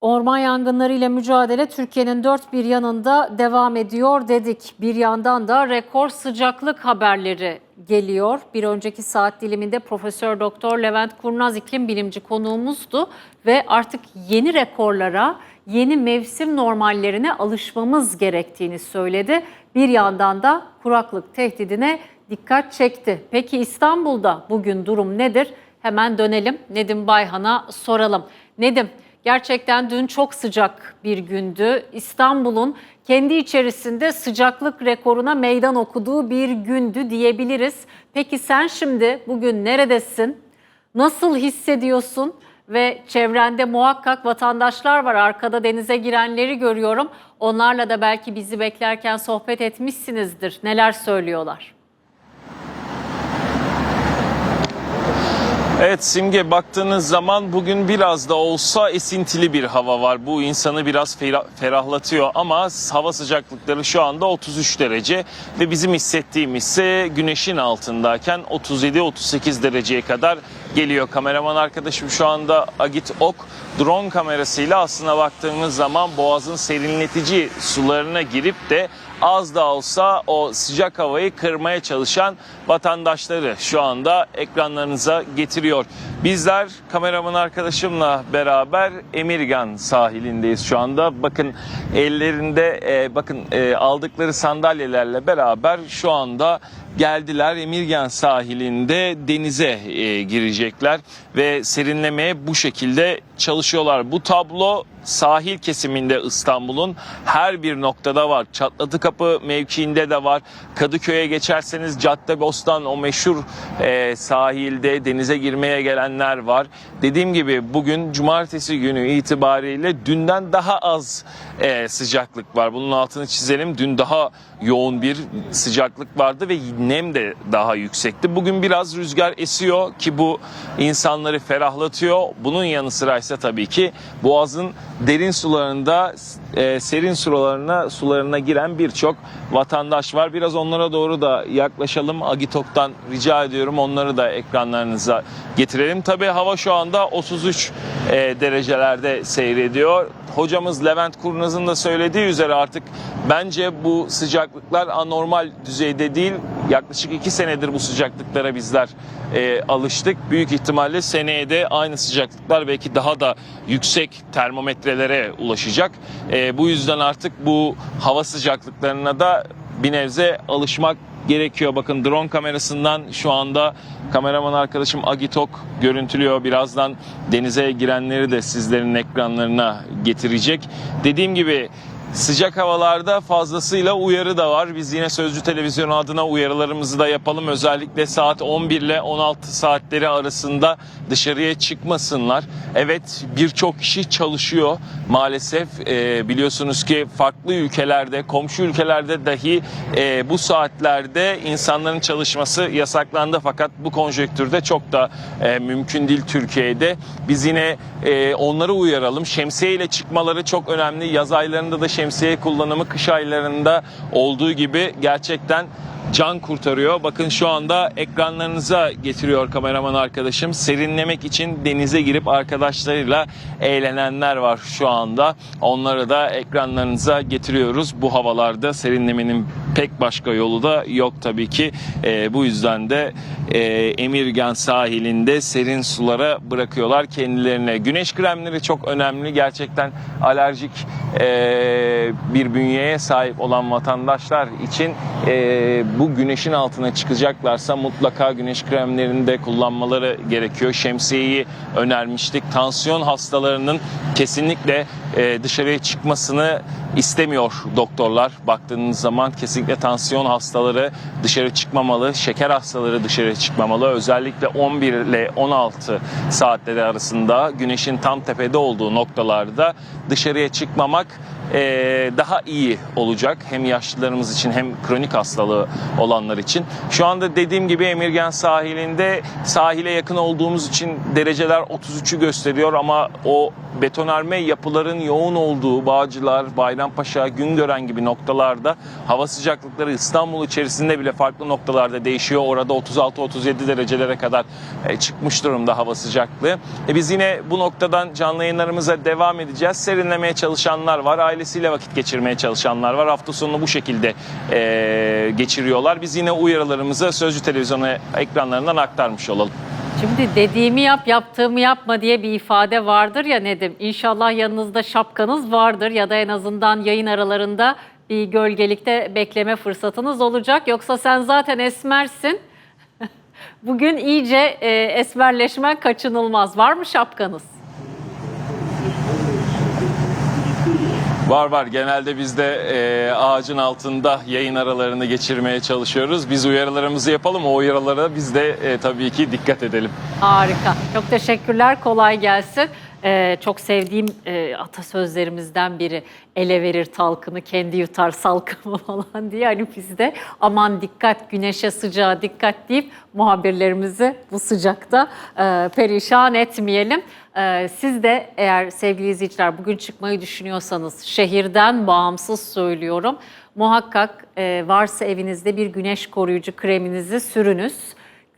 Orman yangınlarıyla mücadele Türkiye'nin dört bir yanında devam ediyor dedik. Bir yandan da rekor sıcaklık haberleri geliyor. Bir önceki saat diliminde Profesör Doktor Levent Kurnaz iklim bilimci konuğumuzdu ve artık yeni rekorlara, yeni mevsim normallerine alışmamız gerektiğini söyledi. Bir yandan da kuraklık tehdidine dikkat çekti. Peki İstanbul'da bugün durum nedir? Hemen dönelim Nedim Bayhan'a soralım. Nedim Gerçekten dün çok sıcak bir gündü. İstanbul'un kendi içerisinde sıcaklık rekoruna meydan okuduğu bir gündü diyebiliriz. Peki sen şimdi bugün neredesin? Nasıl hissediyorsun? Ve çevrende muhakkak vatandaşlar var. Arkada denize girenleri görüyorum. Onlarla da belki bizi beklerken sohbet etmişsinizdir. Neler söylüyorlar? Evet Simge baktığınız zaman bugün biraz da olsa esintili bir hava var. Bu insanı biraz fera- ferahlatıyor ama hava sıcaklıkları şu anda 33 derece ve bizim hissettiğimiz ise güneşin altındayken 37-38 dereceye kadar geliyor. Kameraman arkadaşım şu anda Agit Ok drone kamerasıyla aslına baktığımız zaman boğazın serinletici sularına girip de az da olsa o sıcak havayı kırmaya çalışan vatandaşları şu anda ekranlarınıza getiriyor. Bizler kameraman arkadaşımla beraber Emirgan sahilindeyiz şu anda. Bakın ellerinde e, bakın e, aldıkları sandalyelerle beraber şu anda geldiler Emirgan sahilinde denize e, girecekler ve serinlemeye bu şekilde çalışıyorlar. Bu tablo sahil kesiminde İstanbul'un her bir noktada var. Çatlatı Kapı mevkiinde de var. Kadıköy'e geçerseniz Caddebostan o meşhur e, sahilde denize girmeye gelenler var. Dediğim gibi bugün cumartesi günü itibariyle dünden daha az e, sıcaklık var. Bunun altını çizelim. Dün daha yoğun bir sıcaklık vardı ve nem de daha yüksekti. Bugün biraz rüzgar esiyor ki bu insanları ferahlatıyor. Bunun yanı sıra ise tabii ki Boğaz'ın derin sularında e, serin sularına sularına giren birçok vatandaş var. Biraz onlara doğru da yaklaşalım. Agitok'tan rica ediyorum onları da ekranlarınıza getirelim. Tabii hava şu anda 33 e, derecelerde seyrediyor. Hocamız Levent Kurnaz'ın da söylediği üzere artık bence bu sıcaklıklar anormal düzeyde değil. Yaklaşık 2 senedir bu sıcaklıklara bizler e, alıştık. Büyük ihtimalle seneye de aynı sıcaklıklar belki daha da yüksek termometrelere ulaşacak. E, bu yüzden artık bu hava sıcaklıklarına da bir nebze alışmak gerekiyor. Bakın drone kamerasından şu anda kameraman arkadaşım Agitok görüntülüyor. Birazdan denize girenleri de sizlerin ekranlarına getirecek. Dediğim gibi Sıcak havalarda fazlasıyla uyarı da var. Biz yine Sözcü Televizyon adına uyarılarımızı da yapalım. Özellikle saat 11 ile 16 saatleri arasında dışarıya çıkmasınlar. Evet birçok kişi çalışıyor maalesef. Ee, biliyorsunuz ki farklı ülkelerde, komşu ülkelerde dahi e, bu saatlerde insanların çalışması yasaklandı. Fakat bu konjonktürde çok da e, mümkün değil Türkiye'de. Biz yine e, onları uyaralım. Şemsiye ile çıkmaları çok önemli. Yaz aylarında da şemsiye kullanımı kış aylarında olduğu gibi gerçekten can kurtarıyor. Bakın şu anda ekranlarınıza getiriyor kameraman arkadaşım. Serinlemek için denize girip arkadaşlarıyla eğlenenler var şu anda. Onları da ekranlarınıza getiriyoruz. Bu havalarda serinlemenin pek başka yolu da yok tabii ki. Ee, bu yüzden de e, Emirgan sahilinde serin sulara bırakıyorlar kendilerine. Güneş kremleri çok önemli. Gerçekten alerjik e, bir bünyeye sahip olan vatandaşlar için e, bu güneşin altına çıkacaklarsa mutlaka güneş kremlerini de kullanmaları gerekiyor. Şemsiyeyi önermiştik. Tansiyon hastalarının kesinlikle e, dışarıya çıkmasını istemiyor doktorlar. Baktığınız zaman kesinlikle tansiyon hastaları dışarı çıkmamalı, şeker hastaları dışarı çıkmamalı. Özellikle 11 ile 16 saatleri arasında güneşin tam tepede olduğu noktalarda dışarıya çıkmamak e, daha iyi olacak. Hem yaşlılarımız için hem kronik hastalığı olanlar için. Şu anda dediğim gibi Emirgan sahilinde sahile yakın olduğumuz için dereceler 33'ü gösteriyor ama o betonarme yapıların yoğun olduğu Bağcılar, Bayrampaşa, Güngören gibi noktalarda hava sıcaklıkları İstanbul içerisinde bile farklı noktalarda değişiyor. Orada 36-37 derecelere kadar e, çıkmış durumda hava sıcaklığı. E, biz yine bu noktadan canlı yayınlarımıza devam edeceğiz. Serinlemeye çalışanlar var, ailesiyle vakit geçirmeye çalışanlar var. Hafta sonunu bu şekilde e, geçiriyorlar. Biz yine uyarılarımızı Sözcü Televizyonu ekranlarından aktarmış olalım. Şimdi dediğimi yap, yaptığımı yapma diye bir ifade vardır ya Nedim. İnşallah yanınızda şapkanız vardır ya da en azından yayın aralarında bir gölgelikte bekleme fırsatınız olacak. Yoksa sen zaten esmersin. Bugün iyice e, esmerleşmen kaçınılmaz. Var mı şapkanız? Var var genelde biz de e, ağacın altında yayın aralarını geçirmeye çalışıyoruz. Biz uyarılarımızı yapalım o uyarılara biz de e, tabii ki dikkat edelim. Harika. Çok teşekkürler. Kolay gelsin. Ee, çok sevdiğim e, atasözlerimizden biri ele verir talkını kendi yutar salkımı falan diye hani biz de aman dikkat güneşe sıcağa dikkat deyip muhabirlerimizi bu sıcakta e, perişan etmeyelim. E, siz de eğer sevgili izleyiciler bugün çıkmayı düşünüyorsanız şehirden bağımsız söylüyorum muhakkak e, varsa evinizde bir güneş koruyucu kreminizi sürünüz.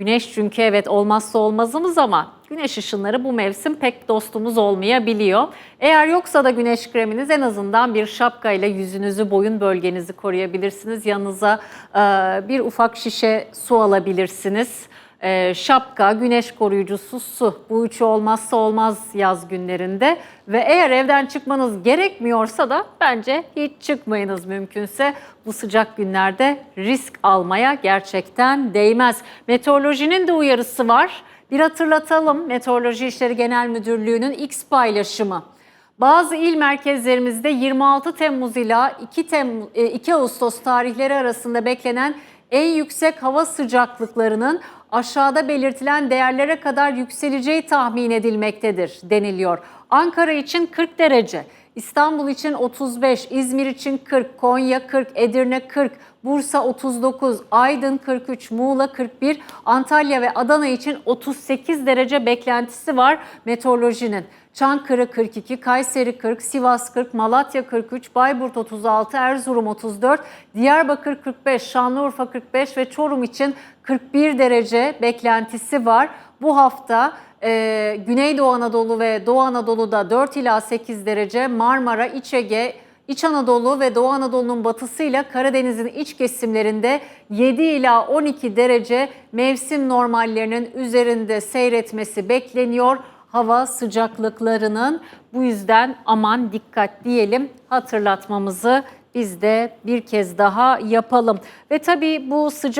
Güneş çünkü evet olmazsa olmazımız ama güneş ışınları bu mevsim pek dostumuz olmayabiliyor. Eğer yoksa da güneş kreminiz en azından bir şapkayla yüzünüzü, boyun bölgenizi koruyabilirsiniz. Yanınıza bir ufak şişe su alabilirsiniz. E, şapka, güneş koruyucusu, su. Bu üçü olmazsa olmaz yaz günlerinde. Ve eğer evden çıkmanız gerekmiyorsa da bence hiç çıkmayınız mümkünse. Bu sıcak günlerde risk almaya gerçekten değmez. Meteorolojinin de uyarısı var. Bir hatırlatalım Meteoroloji İşleri Genel Müdürlüğü'nün X paylaşımı. Bazı il merkezlerimizde 26 Temmuz ila 2, Temmuz, 2 Ağustos tarihleri arasında beklenen en yüksek hava sıcaklıklarının aşağıda belirtilen değerlere kadar yükseleceği tahmin edilmektedir deniliyor. Ankara için 40 derece, İstanbul için 35, İzmir için 40, Konya 40, Edirne 40, Bursa 39, Aydın 43, Muğla 41, Antalya ve Adana için 38 derece beklentisi var meteorolojinin. Çankırı 42, Kayseri 40, Sivas 40, Malatya 43, Bayburt 36, Erzurum 34, Diyarbakır 45, Şanlıurfa 45 ve Çorum için 41 derece beklentisi var. Bu hafta e, Güneydoğu Anadolu ve Doğu Anadolu'da 4 ila 8 derece, Marmara, İç Ege, İç Anadolu ve Doğu Anadolu'nun batısıyla Karadeniz'in iç kesimlerinde 7 ila 12 derece mevsim normallerinin üzerinde seyretmesi bekleniyor. Hava sıcaklıklarının bu yüzden aman dikkat diyelim hatırlatmamızı biz de bir kez daha yapalım. Ve tabii bu sıcak